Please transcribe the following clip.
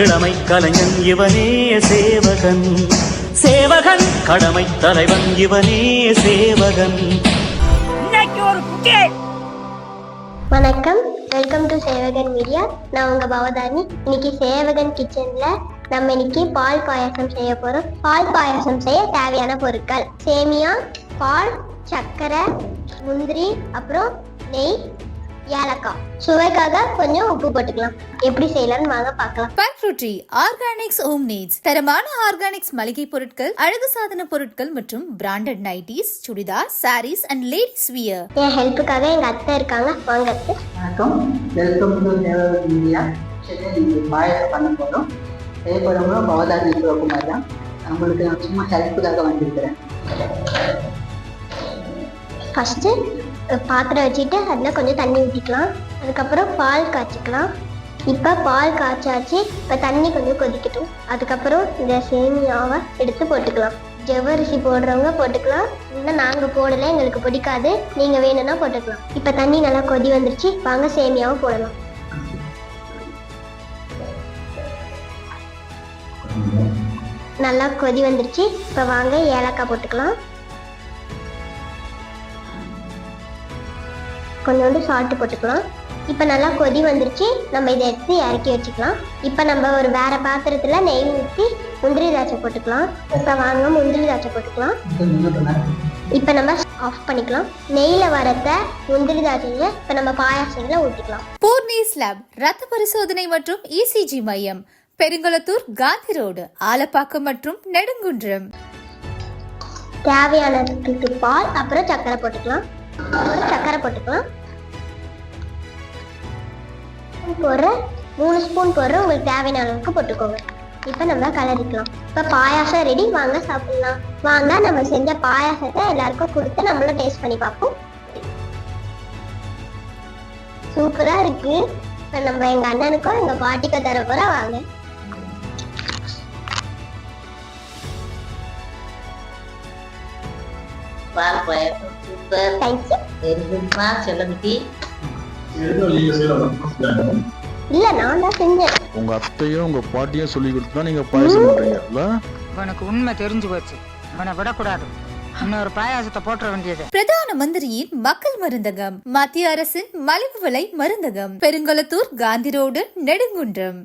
இளமை கலைஞன் இவனே சேவகன். சேவகன் கடமை தலைவன் இவனே சேவகன். வணக்கம். Welcome to Sevagan media. நான் உங்க பவதானி. இன்னைக்கு சேவகன் கிச்சன்ல நம்ம இன்னைக்கு பால் பாயாசம் செய்ய போறோம். பால் பாயாசம் செய்ய தேவையான பொருட்கள். சேமியா பால் சர்க்கரை முந்திரி அப்புறம் நெய் ஏலக்காய். சுவைக்காக கொஞ்சம் உப்பு போட்டுக்கலாம். எப்படி செய்யலாம்னு வாங்க பார்க்கலாம். பன்ஃப்ரூட்ரி ஆர்கானிக்ஸ் ஹோம் நீட்ஸ் தரமான ஆர்கானிக்ஸ் மளிகை பொருட்கள் அழகு சாதன பொருட்கள் மற்றும் branded nighties churidar sarees and ladies wear என் ஹெல்ப்புக்காக எங்க அத்தை இருக்காங்க. வாங்க அத்தை. வணக்கம். வெல்கம் டு சேவகன் இந்தியா நீங்கள் பாயசம் பண்ண போகிறோம் செய்ய போகிறவங்களும் பவதாரணி சிவகுமார் தான். உங்களுக்கு நான் சும்மா ஹெல்ப்புக்காக வந்திருக்கிறேன். ஃபஸ்ட்டு பாத்திரம் வச்சுட்டு அதில் கொஞ்சம் தண்ணி ஊற்றிக்கலாம் அதுக்கப்புறம் பால் காய்ச்சிக்கலாம். இப்போ பால் காய்ச்சாச்சு. இப்போ தண்ணி கொஞ்சம் கொதிக்கட்டும். அதுக்கப்புறம் இந்த சேமியாவை எடுத்து போட்டுக்கலாம். ஜவ்வரிசி போடுறவங்க போட்டுக்கலாம். இல்லை நாங்கள் போடலை எங்களுக்கு பிடிக்காது. நீங்கள் வேணும்னா போட்டுக்கலாம். இப்போ தண்ணி நல்லா கொதி வந்துருச்சு. வாங்க சேமியாவும் போடலாம். நல்லா கொதி வந்துருச்சு. இப்போ வாங்க ஏலக்காய் போட்டுக்கலாம். கொஞ்சோண்டு சால்ட்டு போட்டுக்கலாம். இப்போ நல்லா கொதி வந்துருச்சு. நம்ம இதை எடுத்து இறக்கி வச்சுக்கலாம். இப்போ நம்ம ஒரு வேற பாத்திரத்தில் நெய் ஊற்றி முந்திரி திராட்சை போட்டுக்கலாம். இப்போ வாங்க முந்திரி திராட்சை போட்டுக்கலாம். இப்போ நம்ம ஆஃப் பண்ணிக்கலாம். நெய்யில் வரத்த முந்திரி திராட்சையை இப்போ நம்ம பாயாசத்தில் ஊற்றிக்கலாம் பூர்ணிஸ் லேப் ரத்த பரிசோதனை மற்றும் இசிஜி மையம் பெருங்குளத்தூர் காந்தி ரோடு ஆலப்பாக்கம் மற்றும் நெடுங்குன்றம். தேவையானதுக்கு பால் அப்புறம் சர்க்கரை போட்டுக்கலாம். சர்க்கரை போட்டுக்கலாம் போடுற மூணு ஸ்பூன் போடுற உங்களுக்கு தேவையான அளவுக்கு போட்டுக்கோங்க. இப்போ நம்ம கலரிக்கலாம் இப்போ பாயாசம் ரெடி வாங்க சாப்பிடலாம். வாங்க நம்ம செஞ்ச பாயாசத்தை எல்லாருக்கும் கொடுத்து நம்மளும் டேஸ்ட் பண்ணி பார்ப்போம். சூப்பரா இருக்கு. இப்போ நம்ம எங்க அண்ணனுக்கும் எங்க பாட்டிக்கும் தர போற வாங்க. பால் பாயசம் சூப்பர். தேங்க்யூ வெரி குட்மா செல்லமிட்டி இல்ல நான் தான் செஞ்சேன். உங்க அத்தையும் உங்க பாட்டியும் சொல்லி கொடுத்து தான் நீங்க பாயசம் பண்றீங்கல்ல உனக்கு உண்மை தெரிஞ்சு போச்சு. அவனை விடக்கூடாது. இன்னொரு பாயாசத்தை போட்டுற வேண்டியது. பிரதான மந்திரியின் மக்கள் மருந்தகம் மத்திய அரசின் மலிவு விலை மருந்தகம் பெருங்குளத்தூர் காந்தி ரோடு நெடுங்குன்றம்.